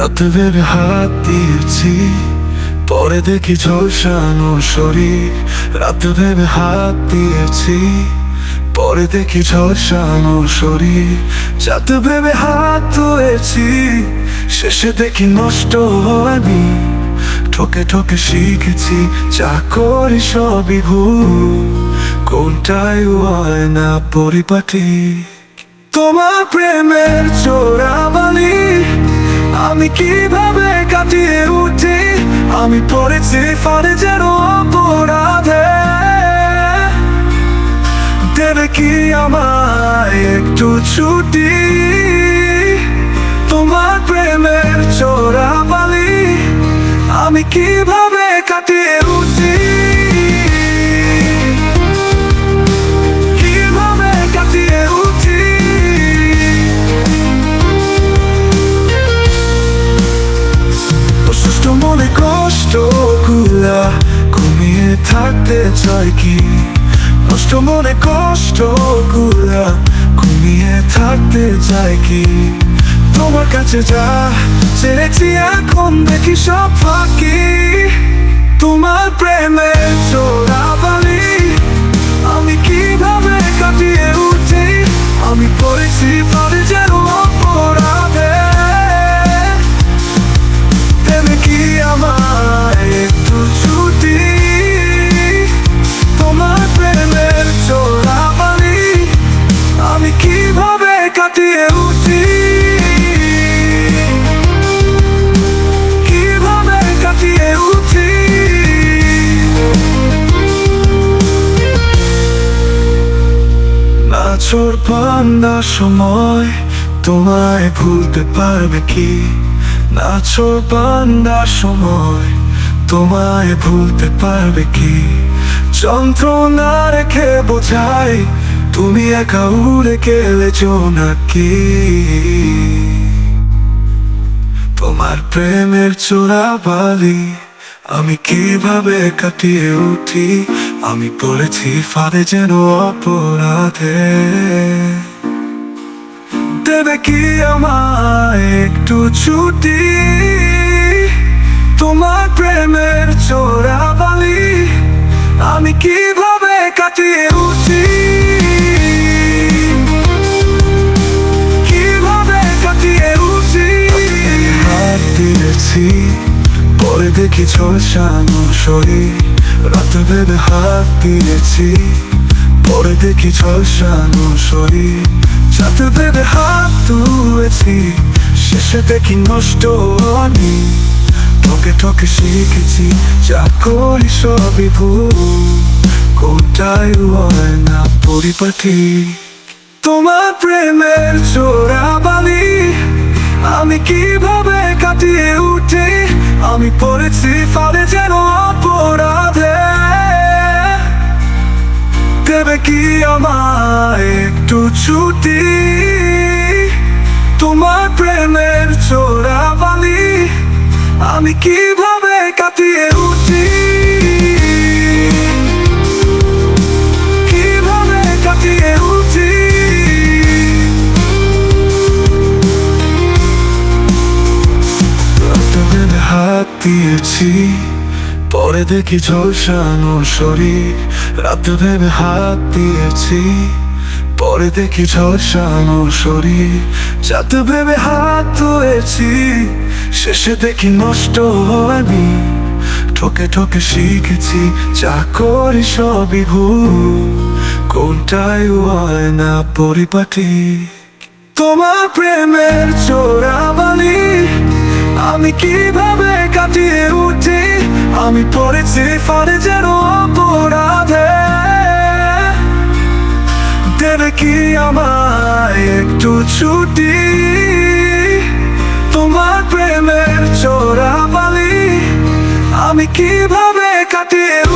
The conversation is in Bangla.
রাতে ভেবে হাত দিয়েছি, পরে দেখি ঝলসানো শরীর। রাতে ভেবে হাত দিয়েছি, পরে দেখি ঝলসানো শরীর। যাতে ভেবে হাত ধুয়েছি, শেষে দেখি নষ্ট হয়নি। ঠকে ঠকে শিখেছি, যা করি সবই ভুল। কোনটাই হয় না পরিপাটি। আমি কীভাবে কাটিয়ে উঠি? আমি পড়েছি ফারে যেন অপরাধে। দেবে কি আমায় একটু ছুটি? তোমার প্রেমের চোরা বালি আমি কীভাবে কাটিয়ে থাকতে চাই কি? নষ্ট মনে কষ্টগুলা ঘুমিয়ে থাকতে চাই কি? তোমার কাছে যা ছেড়েছি এখন দেখি সব ফাঁকি। তোমার প্রেমে চোরাবালি আমি কাটিয়ে উঠি। কীভাবে কাটিয়ে উঠি? নাচর পান্না সময় তোমায় ভুলতে পারবে কি? নাচর পান্না সময় তোমায় ভুলতে পারবে কি? যন্ত্রণা রেখে বোঝাই তুমি একা উড়ে গেলে নাকি? তোমার প্রেমের চোরা বালি, আমি কীভাবে কাটিয়ে উঠি? আমি পড়েছি ফাঁদে যেন অপরাধে। দেবে কি আমায় একটু ছুটি? তোমার প্রেমের চোরা বালি, আমি কীভাবে কাটিয়ে পরে দেখি ঝলসানো শরীর রাত ভেবে হাত দিয়েছি। পরে দেখি ঝলসানো শরীর যাতে ভেবে হাত ধুয়েছি। শেষে দেখি নষ্ট হয়নি। ঠকে ঠকে শিখেছি, যা করি সবই ভুল। কোনটাই হয় না পরিপাটি। তোমার প্রেমের চোরা বালি, আমি কীভাবে কাটিয়ে উঠে, আমি পড়েছি ফালে যেন অপরাধে। দেবে কি আমায় একটু ছুটি? তোমার প্রেমের চোরা বালি আমি কীভাবে দিয়েছি। পরে দেখি ঝলসানো শরীর, রাতে ভেবে হাত দিয়েছি। পরে দেখি ঝলসানো শরীর যাতে ভেবে হাত ধুয়েছি। শেষে দেখি নষ্ট হয়নি, ঠকে ঠকে শিখেছি, যা করি সবই ভুল। কোনটাই হয় না পরিপাটি। তোমার প্রেমের চোরা চোরাবালি আমি কীভাবে কাটিয়ে উঠি আমি পড়েছি ফারে যেন অপরাধে। দেবে কি আমায় একটু ছুটি? তোমার প্রেমের চোরা বালি আমি কীভাবে কাটিয়ে